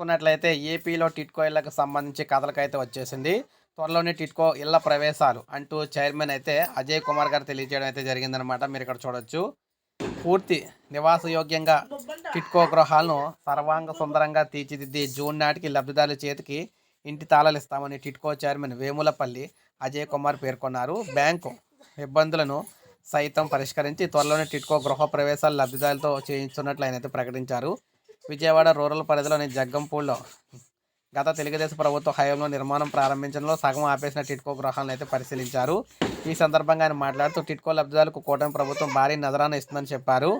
చూసుకున్నట్లయితే ఏపీలో టిట్కో ఇళ్ళకు సంబంధించి కథలకైతే వచ్చేసింది. త్వరలోనే టిట్కో ఇళ్ళ ప్రవేశాలు అంటూ చైర్మన్ అయితే అజయ్ కుమార్ గారు తెలియజేయడం అయితే జరిగిందనమాట మీరు ఇక్కడ చూడొచ్చు. పూర్తి నివాసయోగ్యంగా టిట్కో గృహాలను సర్వాంగ సుందరంగా తీర్చిదిద్ది జూన్ నాటికి లబ్ధిదారుల చేతికి ఇంటి తాళాలు ఇస్తామని టిట్కో చైర్మన్ వేములపల్లి అజయ్ కుమార్ పేర్కొన్నారు. బ్యాంకు ఇబ్బందులను సైతం పరిష్కరించి త్వరలోనే టిట్కో గృహ ప్రవేశాలు లబ్ధిదారులతో చేయించున్నట్లు ఆయన అయితే ప్రకటించారు. విజయవాడ రూరల్ పరిధిలోని జగ్గంపూడిలో గత తెలుగుదేశం ప్రభుత్వ హయాంలో నిర్మాణం ప్రారంభించడంలో సగం ఆపేసిన టిట్కో గృహాలను అయితే పరిశీలించారు. ఈ సందర్భంగా ఆయన మాట్లాడుతూ టిట్కో లబ్ధాలకు కూటమి ప్రభుత్వం భారీ నజరాన ఇస్తుందని చెప్పారు.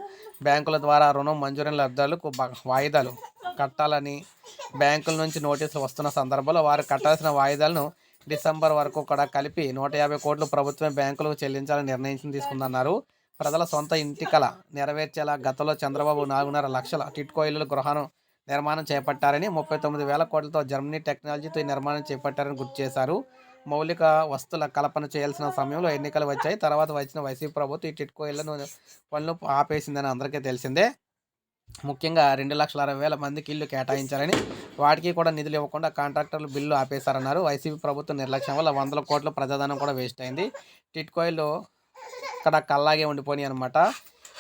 బ్యాంకుల ద్వారా రుణం మంజూరైన లబ్ధిదారులకు వాయిదాలు కట్టాలని బ్యాంకుల నుంచి నోటీసులు వస్తున్న సందర్భంలో వారు కట్టాల్సిన వాయిదాలను డిసెంబర్ వరకు కూడా కలిపి నూట యాభై కోట్లు ప్రభుత్వమే బ్యాంకులకు చెల్లించాలని నిర్ణయించి తీసుకుందన్నారు. ప్రజల సొంత ఇంటి కళ నెరవేర్చేలా గతంలో చంద్రబాబు నాలుగున్నర లక్షల టిట్కో ఇల్లుల గృహాను నిర్మాణం చేపట్టారని ముప్పై తొమ్మిది వేల కోట్లతో జర్మనీ టెక్నాలజీతో నిర్మాణం చేపట్టారని గుర్తు చేశారు. మౌలిక వస్తువుల కల్పన చేయాల్సిన సమయంలో ఎన్నికలు వచ్చాయి. తర్వాత వచ్చిన వైసీపీ ప్రభుత్వం ఈ టిట్కో ఇళ్ళను పనులు ఆపేసిందని అందరికీ తెలిసిందే. ముఖ్యంగా రెండు లక్షల అరవై వేల మందికి ఇల్లు కేటాయించారని వాటికి కూడా నిధులు ఇవ్వకుండా కాంట్రాక్టర్లు బిల్లు ఆపేశారన్నారు. వైసీపీ ప్రభుత్వం నిర్లక్ష్యం వల్ల వందల కోట్ల ప్రజాధనం కూడా వేస్ట్ అయింది. టిట్కోయిలు ఇక్కడ కల్లాగే ఉండిపోయి అనమాట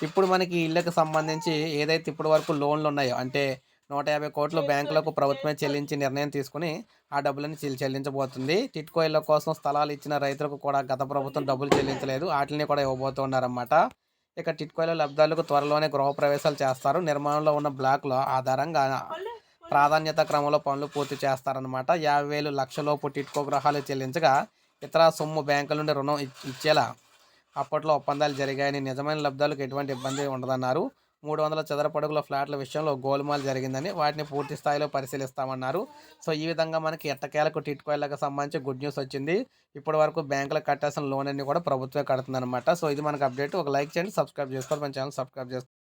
ఇప్పుడు మనకి ఇళ్ళకి సంబంధించి ఏదైతే ఇప్పటి వరకు లోన్లు ఉన్నాయో అంటే నూట యాభై కోట్లు బ్యాంకులకు ప్రభుత్వమే చెల్లించి నిర్ణయం తీసుకుని ఆ డబ్బులను చెల్లించబోతుంది. టిట్కో ఇళ్ళ కోసం స్థలాలు ఇచ్చిన రైతులకు కూడా గత ప్రభుత్వం డబ్బులు చెల్లించలేదు. వాటిని కూడా ఇవ్వబోతున్నారన్నమాట ఇక టిట్కోయిల లబ్ధాలకు త్వరలోనే గృహప్రవేశాలు చేస్తారు. నిర్మాణంలో ఉన్న బ్లాక్ల ఆధారంగా ప్రాధాన్యత క్రమంలో పనులు పూర్తి చేస్తారనమాట యాభై వేలు లక్షలోపు టిట్కో గృహాలు చెల్లించగా ఇతర సొమ్ము బ్యాంకుల నుండి రుణం ఇచ్చేలా అప్పట్లో ఒప్పందాలు జరిగాయని నిజమైన లబ్ధాలకు ఎటువంటి ఇబ్బంది ఉండదన్నారు. మూడు వందల చదరపడుగుల ఫ్లాట్ల విషయంలో గోల్మాల్ జరిగిందని వాటిని పూర్తి స్థాయిలో పరిశీలిస్తామన్నారు. సో ఈ విధంగా మనకి ఎట్టకేలకు టిట్కోయిలకు సంబంధించి గుడ్ న్యూస్ వచ్చింది. ఇప్పటి వరకు బ్యాంకులకు కట్టాల్సిన లోన్ అన్ని కూడా ప్రభుత్వమే కడుతుందన్నమాట. సో ఇది మనకు అప్డేట్. ఒక లైక్ చేయండి సబ్స్క్రైబ్ చేసుకోవాలి మన ఛానల్ సబ్స్క్రైబ్ చేసుకోండి.